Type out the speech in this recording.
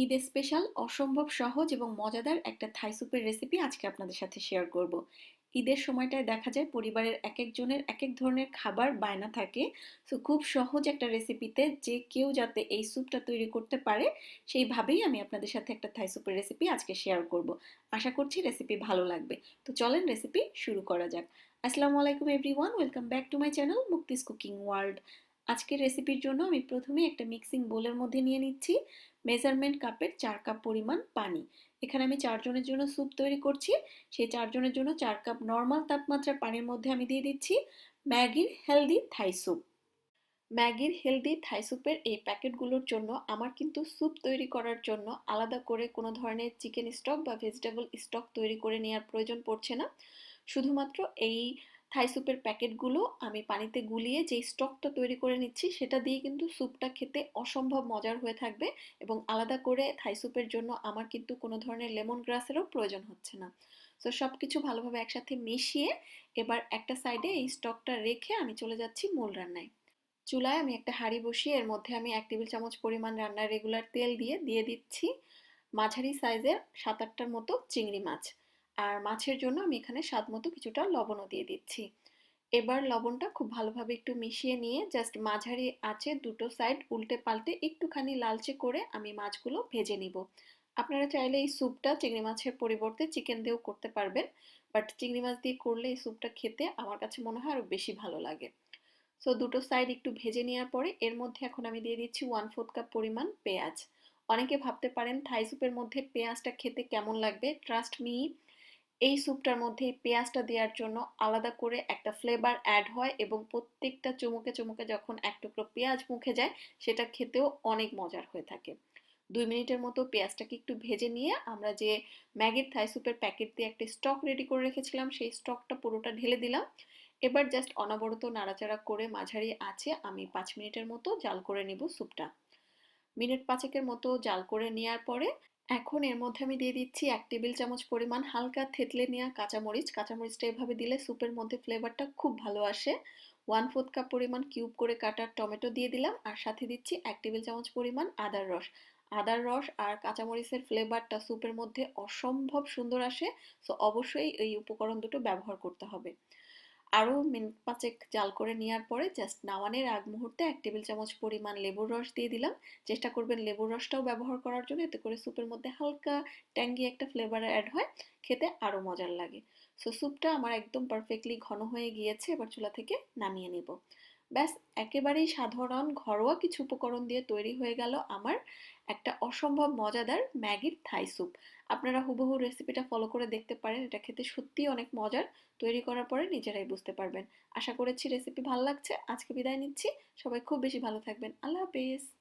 Eid special অসম্ভব সহজ এবং মজাদার একটা থাই স্যুপের রেসিপি আজকে আপনাদের সাথে শেয়ার করব। ঈদের সময়টায় দেখা যায় পরিবারের এক একজনের এক এক ধরনের খাবার বায়না থাকে। সো খুব সহজ একটা রেসিপিতে যে কেউ যাতে এই স্যুপটা তৈরি করতে পারে, সেইভাবেই আমি আপনাদের সাথে একটা থাই স্যুপের রেসিপি আজকে শেয়ার করব। আশা করছি রেসিপি ভালো লাগবে। তো চলেন রেসিপি শুরু করা যাক। আসসালামু আলাইকুম everyone welcome back to my channel মুক্তিস cooking world আজকের রেসিপির জন্য আমি প্রথমে একটা মিক্সিং বোলের মধ্যে নিয়ে নিচ্ছি। মেজারমেন্ট কাপের চার কাপ পরিমাণ পানি। এখানে আমি চারজনের জন্য স্যুপ তৈরি করছি। সেই চারজনের জন্য চার কাপ নর্মাল তাপমাত্রার পানির মধ্যে আমি দিয়ে দিচ্ছি ম্যাগির হেলদি থাই স্যুপ ম্যাগির হেলদি থাই স্যুপের এই প্যাকেটগুলোর জন্য আমার কিন্তু স্যুপ তৈরি করার জন্য আলাদা করে কোনো ধরনের চিকেন স্টক বা ভেজিটেবল স্টক তৈরি করে নেওয়ার প্রয়োজন পড়ছে না। শুধুমাত্র এই থাই স্যুপের প্যাকেটগুলো আমি পানিতে গুলিয়ে যেই স্টকটা তৈরি করে নিচ্ছি, সেটা দিয়ে কিন্তু স্যুপটা খেতে অসম্ভব মজার হয়ে থাকবে এবং আলাদা করে থাই স্যুপের জন্য আমার কিন্তু কোনো ধরনের লেমন গ্রাসেরও প্রয়োজন হচ্ছে না। তো সব কিছু ভালোভাবে একসাথে মিশিয়ে এবার একটা সাইডে এই স্টকটা রেখে আমি চলে যাচ্ছি মূল রান্নায়। চুলায় আমি একটা হাঁড়ি বসিয়ে এর মধ্যে আমি এক টেবিল চামচ পরিমাণ রান্নার রেগুলার তেল দিয়ে দিয়ে দিচ্ছি। মাঝারি সাইজের সাত আটটার মতো চিংড়ি মাছ। আর মাছের জন্য আমি এখানে স্বাদ মতো কিছুটা লবণও দিয়ে দিচ্ছি। এবার লবণটা খুব ভালোভাবে একটু মিশিয়ে নিয়ে জাস্ট মাঝারি আঁচে দুটো সাইড উল্টে পাল্টে একটুখানি লালচে করে আমি মাছগুলো ভেজে নিব। আপনারা চাইলে এই স্যুপটা চিংড়ি মাছের পরিবর্তে চিকেন দিয়েও করতে পারবেন বাট চিংড়ি মাছ দিয়ে করলে এই স্যুপটা খেতে আমার কাছে মনে হয় আরও বেশি ভালো লাগে। সো দুটো সাইড একটু ভেজে নেওয়ার পরে এর মধ্যে এখন আমি দিয়ে দিচ্ছি ওয়ান ফোর্থ কাপ পরিমাণ পেঁয়াজ। অনেকে ভাবতে পারেন থাই স্যুপের মধ্যে পেঁয়াজটা খেতে কেমন লাগবে? ট্রাস্ট মি এই স্যুপটার মধ্যে পেঁয়াজটা দেওয়ার জন্য আলাদা করে একটা ফ্লেভার অ্যাড হয় এবং প্রত্যেকটা চুমুকে চুমুকে যখন এক টুকরো পেঁয়াজ মুখে যায়, সেটা খেতেও অনেক মজার হয়ে থাকে। দুই মিনিটের মতো পেঁয়াজটাকে একটু ভেজে নিয়ে আমরা যে ম্যাগির থাই স্যুপের প্যাকেট দিয়ে একটা স্টক রেডি করে রেখেছিলাম, সেই স্টকটা পুরোটা ঢেলে দিলাম। এবার জাস্ট অনবরত নাড়াচাড়া করে মাঝারি আছে আমি পাঁচ মিনিটের মতো জাল করে নিব স্যুপটা। মিনিট পাঁচেকের মতো জাল করে নেওয়ার পরে এখন এর মধ্যে আমি দিয়ে দিচ্ছি এক টেবিল চামচ পরিমাণ হালকা থেতলে নেওয়া কাঁচামরিচ। কাঁচামরিচটা এভাবে দিলে স্যুপের মধ্যে ফ্লেভারটা খুব ভালো আসে। ওয়ান ফোর্থ কাপ পরিমাণ কিউব করে কাটার টমেটো দিয়ে দিলাম আর সাথে দিচ্ছি এক টেবিল চামচ পরিমাণ আদার রস। আদার রস আর কাঁচামরিচের ফ্লেভারটা স্যুপের মধ্যে অসম্ভব সুন্দর আসে। সো অবশ্যই এই উপকরণ দুটো ব্যবহার করতে হবে। আরও মিনিট পাঁচেক জাল করে নেওয়ার পরে জাস্ট নাওয়ানের আগ মুহূর্তে এক টেবিল চামচ পরিমাণ লেবুর রস দিয়ে দিলাম। চেষ্টা করবেন লেবুর রসটাও ব্যবহার করার জন্য, এতে করে স্যুপের মধ্যে হালকা ট্যাঙ্গি একটা ফ্লেভার অ্যাড হয়, খেতে আরও মজার লাগে। সো স্যুপটা আমার একদম পারফেক্টলি ঘন হয়ে গিয়েছে, এবার চুলা থেকে নামিয়ে নেব। ব্যাস, একেবারেই সাধারণ ঘরোয়া কিছু উপকরণ দিয়ে তৈরি হয়ে গেল আমার একটা অসম্ভব মজাদার ম্যাগির থাই স্যুপ। আপনারা হুবহু রেসিপিটা ফলো করে দেখতে পারেন, এটা খেতে সত্যিই অনেক মজার। তৈরি করার পরে নিজেরাই বুঝতে পারবেন। আশা করেছি রেসিপি ভালো লাগছে। আজকে বিদায় নিচ্ছি। সবাই খুব বেশি ভালো থাকবেন। আল্লাহ হাফেজ।